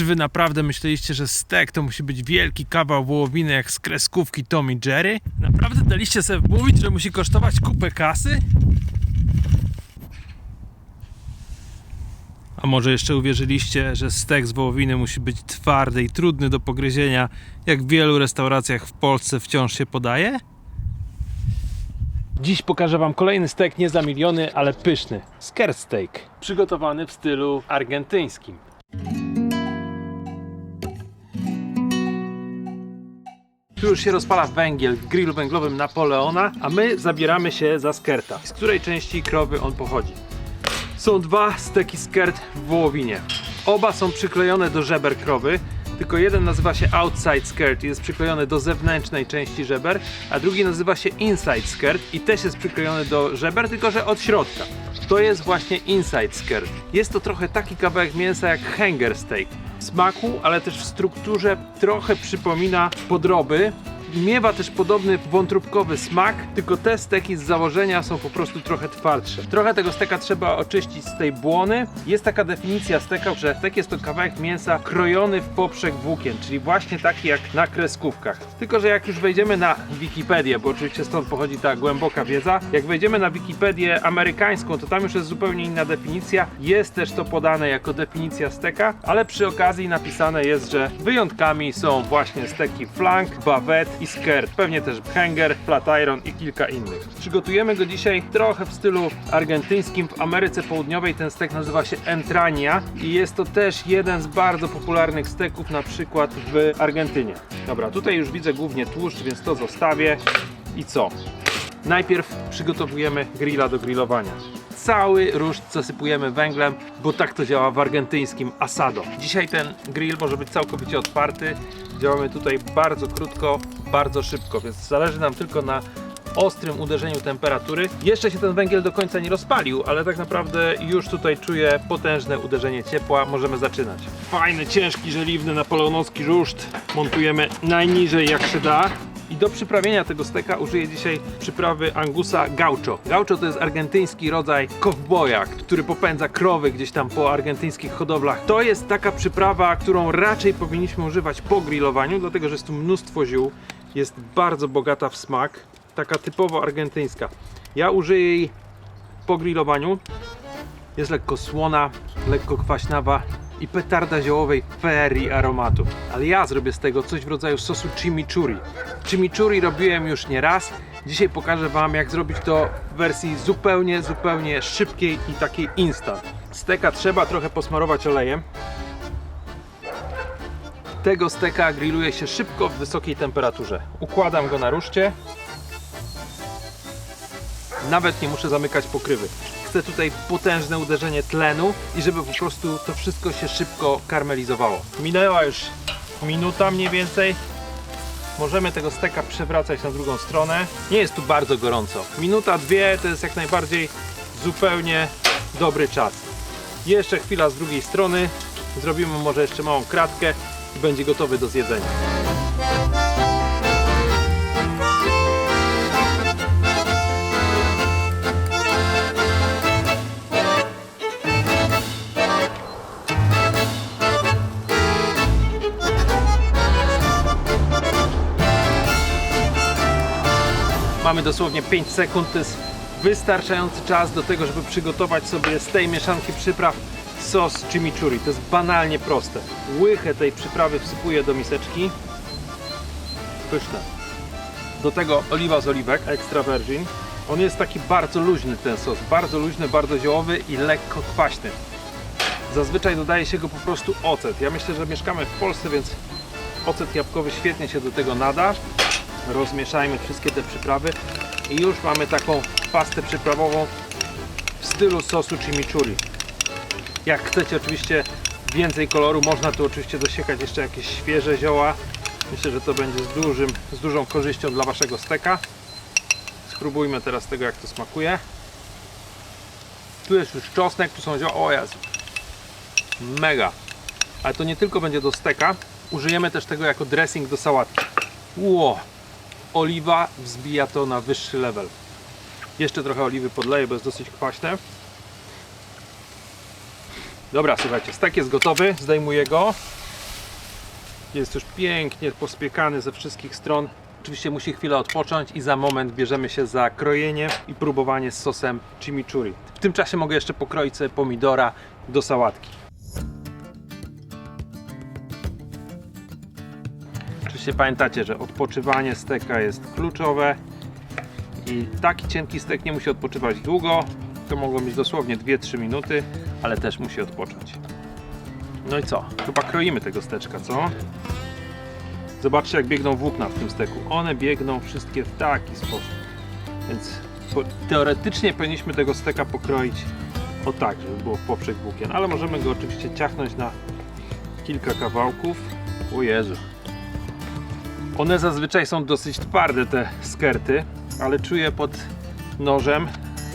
Czy wy naprawdę myśleliście, że stek to musi być wielki kawał wołowiny jak z kreskówki Tom i Jerry? Naprawdę daliście sobie mówić, że musi kosztować kupę kasy? A może jeszcze uwierzyliście, że stek z wołowiny musi być twardy i trudny do pogryzienia, jak w wielu restauracjach w Polsce wciąż się podaje? Dziś pokażę Wam kolejny stek nie za miliony, ale pyszny. Skirt steak, przygotowany w stylu argentyńskim. Tu już się rozpala węgiel w grillu węglowym Napoleona, a my zabieramy się za skerta. Z której części krowy on pochodzi? Są dwa steki skirt w wołowinie. Oba są przyklejone do żeber krowy, tylko jeden nazywa się outside skirt i jest przyklejony do zewnętrznej części żeber, a drugi nazywa się inside skirt i też jest przyklejony do żeber, tylko że od środka. To jest właśnie inside skirt. Jest to trochę taki kawałek mięsa jak hanger steak. Smaku, ale też w strukturze trochę przypomina podroby, Miewa też podobny wątróbkowy smak, tylko te steki z założenia są po prostu trochę twardsze. Trochę tego steka trzeba oczyścić z tej błony. Jest taka definicja steka, że stek jest to kawałek mięsa krojony w poprzek włókien, czyli właśnie taki jak na kreskówkach. Tylko, że jak już wejdziemy na Wikipedię, bo oczywiście stąd pochodzi ta głęboka wiedza, jak wejdziemy na Wikipedię amerykańską, to tam już jest zupełnie inna definicja. Jest też to podane jako definicja steka, ale przy okazji napisane jest, że wyjątkami są właśnie steki flank, bawet i skirt, pewnie też hanger, flat iron i kilka innych. Przygotujemy go dzisiaj trochę w stylu argentyńskim. W Ameryce Południowej ten stek nazywa się entrania i jest to też jeden z bardzo popularnych steków na przykład w Argentynie. Dobra, tutaj już widzę głównie tłuszcz, więc to zostawię. I co? Najpierw przygotowujemy grilla do grillowania. Cały ruszt zasypujemy węglem, bo tak to działa w argentyńskim asado. Dzisiaj ten grill może być całkowicie otwarty. Działamy tutaj bardzo krótko, bardzo szybko, więc zależy nam tylko na ostrym uderzeniu temperatury. Jeszcze się ten węgiel do końca nie rozpalił, ale tak naprawdę już tutaj czuję potężne uderzenie ciepła. Możemy zaczynać. Fajny, ciężki, żeliwny napoleonowski ruszt montujemy najniżej jak się da. I do przyprawienia tego steka użyję dzisiaj przyprawy Angusa Gaucho. Gaucho to jest argentyński rodzaj kowboja, który popędza krowy gdzieś tam po argentyńskich hodowlach. To jest taka przyprawa, którą raczej powinniśmy używać po grillowaniu, dlatego że jest tu mnóstwo ziół, jest bardzo bogata w smak, taka typowo argentyńska. Ja użyję jej po grillowaniu. Jest lekko słona, lekko kwaśnawa i petarda ziołowej ferii aromatu. Ale ja zrobię z tego coś w rodzaju sosu chimichurri. Chimichurri robiłem już nie raz. Dzisiaj pokażę Wam jak zrobić to w wersji zupełnie, zupełnie szybkiej i takiej instant. Steka trzeba trochę posmarować olejem. Tego steka grilluje się szybko w wysokiej temperaturze. Układam go na ruszcie. Nawet nie muszę zamykać pokrywy. Chcę tutaj potężne uderzenie tlenu i żeby po prostu to wszystko się szybko karmelizowało. Minęła już minuta mniej więcej. Możemy tego steka przewracać na drugą stronę. Nie jest tu bardzo gorąco. Minuta, dwie to jest jak najbardziej zupełnie dobry czas. Jeszcze chwila z drugiej strony. Zrobimy może jeszcze małą kratkę i będzie gotowy do zjedzenia. Mamy dosłownie 5 sekund, to jest wystarczający czas do tego, żeby przygotować sobie z tej mieszanki przypraw sos chimichurri. To jest banalnie proste. Łychę tej przyprawy wsypuję do miseczki. Pyszne. Do tego oliwa z oliwek, extra virgin. On jest taki bardzo luźny ten sos, bardzo luźny, bardzo ziołowy i lekko kwaśny. Zazwyczaj dodaje się go po prostu ocet. Ja myślę, że mieszkamy w Polsce, więc ocet jabłkowy świetnie się do tego nada rozmieszajmy wszystkie te przyprawy i już mamy taką pastę przyprawową w stylu sosu chimichurri. Jak chcecie oczywiście więcej koloru, można tu oczywiście dosiekać jeszcze jakieś świeże zioła. Myślę, że to będzie z, dużym, z dużą korzyścią dla Waszego steka. Spróbujmy teraz tego, jak to smakuje. Tu jest już czosnek, tu są zioła. O Jezu. Mega. Ale to nie tylko będzie do steka. Użyjemy też tego jako dressing do sałatki. Ło, oliwa wzbija to na wyższy level. Jeszcze trochę oliwy podleję, bo jest dosyć kwaśne. Dobra, słuchajcie, stek jest gotowy, zdejmuję go. Jest już pięknie pospiekany ze wszystkich stron. Oczywiście musi chwilę odpocząć i za moment bierzemy się za krojenie i próbowanie z sosem chimichurri. W tym czasie mogę jeszcze pokroić sobie pomidora do sałatki. Oczywiście pamiętacie, że odpoczywanie steka jest kluczowe i taki cienki stek nie musi odpoczywać długo. To mogą być dosłownie 2-3 minuty, ale też musi odpocząć. No i co? Chyba kroimy tego steczka, co? Zobaczcie jak biegną włókna w tym steku. One biegną wszystkie w taki sposób. Więc teoretycznie powinniśmy tego steka pokroić o tak, żeby było w poprzek włókien, ale możemy go oczywiście ciachnąć na kilka kawałków. O Jezu. One zazwyczaj są dosyć twarde te skerty, ale czuję pod nożem,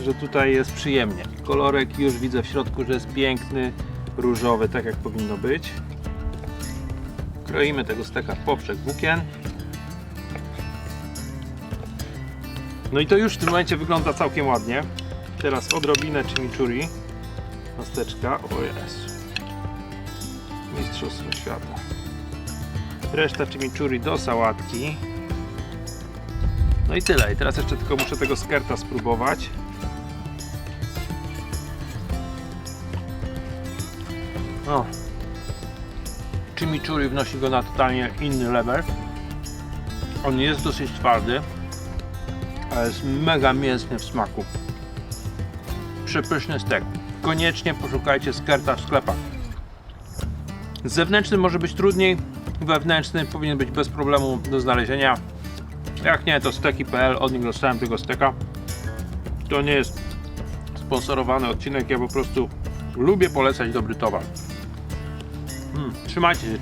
że tutaj jest przyjemnie. Kolorek już widzę w środku, że jest piękny, różowy, tak jak powinno być. Kroimy tego steka w poprzek włókien. No i to już w tym momencie wygląda całkiem ładnie. Teraz odrobinę chimichurri na steczka. O Jezu. Mistrzostwo świata. Reszta chimichurri do sałatki. No i tyle. I teraz jeszcze tylko muszę tego skerta spróbować. O. Chimichurri wnosi go na totalnie inny level. On jest dosyć twardy, ale jest mega mięsny w smaku. Przepyszny stek. Koniecznie poszukajcie skerta w sklepach. Zewnętrzny może być trudniej, wewnętrzny powinien być bez problemu do znalezienia. Jak nie, to steki.pl, od nich dostałem tego steka. To nie jest sponsorowany odcinek, ja po prostu lubię polecać dobry towar. 嗯，trzymajcie.